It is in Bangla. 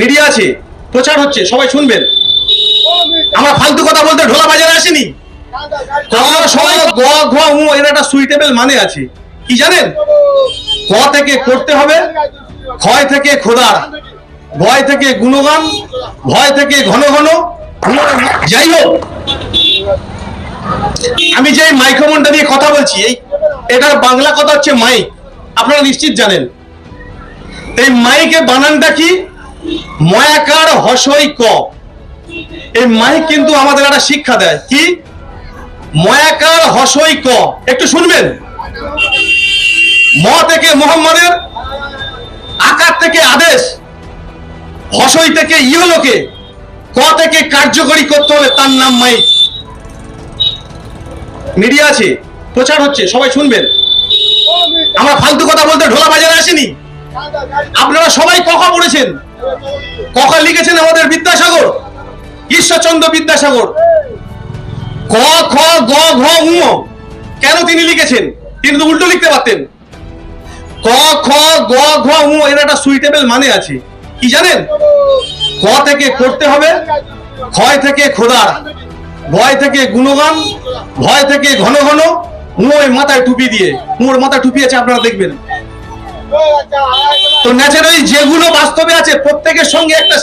মিডিয়া আছে, প্রচার হচ্ছে, সবাই শুনবেন। আমরা ফালতু কথা বলতে ঢোলা বাজারে আসেনি। সবাই গ, ঘ, উ, এর একটা সুইটেবল মানে আছে। কি জানেন? ক থেকে করতে হবে, ক্ষয় থেকে খোদার, ভয় থেকে গুণগান, ভয় থেকে ঘন ঘন, যাই হোক। আমি যে মাইক্রোফোনটা নিয়ে কথা বলছি, এই এটার বাংলা কথা হচ্ছে মাইক আপনারা নিশ্চিত জানেন। এই মাইকে বানানটা কি? ময়াকার হসই ক। এই মাইক কিন্তু আমাদের একটা শিক্ষা দেয়। কি? ময়াকার হসই ক। একটু শুনবেন? ম থেকে মোহাম্মদের, আকার থেকে আদেশ, হসই থেকে ইহলোকে, ক থেকে কার্যকরী করতে হবে তার নাম মাইক মিডিয়া আছে, প্রচার হচ্ছে, সবাই শুনবেন। আমরা ফালতু কথা বলতে ঢোলা বাজারে আসেনি। আপনারা সবাই কখা পড়েছেন? কখা লিখেছেন আমাদের বিদ্যাসাগর? ঈশ্বরচন্দ্র বিদ্যাসাগর। ক খ, গ, ঘ, উ কেন তিনি লিখেছেন? তিনি তো উল্টো লিখতে পারতেন। ক, খ, গ, ঘ, উ এর একটা সুইটেবল মানে আছে। কি জানেন? ক থেকে করতে হবে, ক্ষয় থেকে খোদার। ভয় থেকে গুণগান, ভয় থেকে ঘন ঘন উঁয় মাথায় টুপি দিয়ে। উঁর মাথায় টুপি আছে, আপনারা দেখবেন। তো ন্যাচারালি যেগুলো বাস্তবে আছে প্রত্যেকের সঙ্গে একটা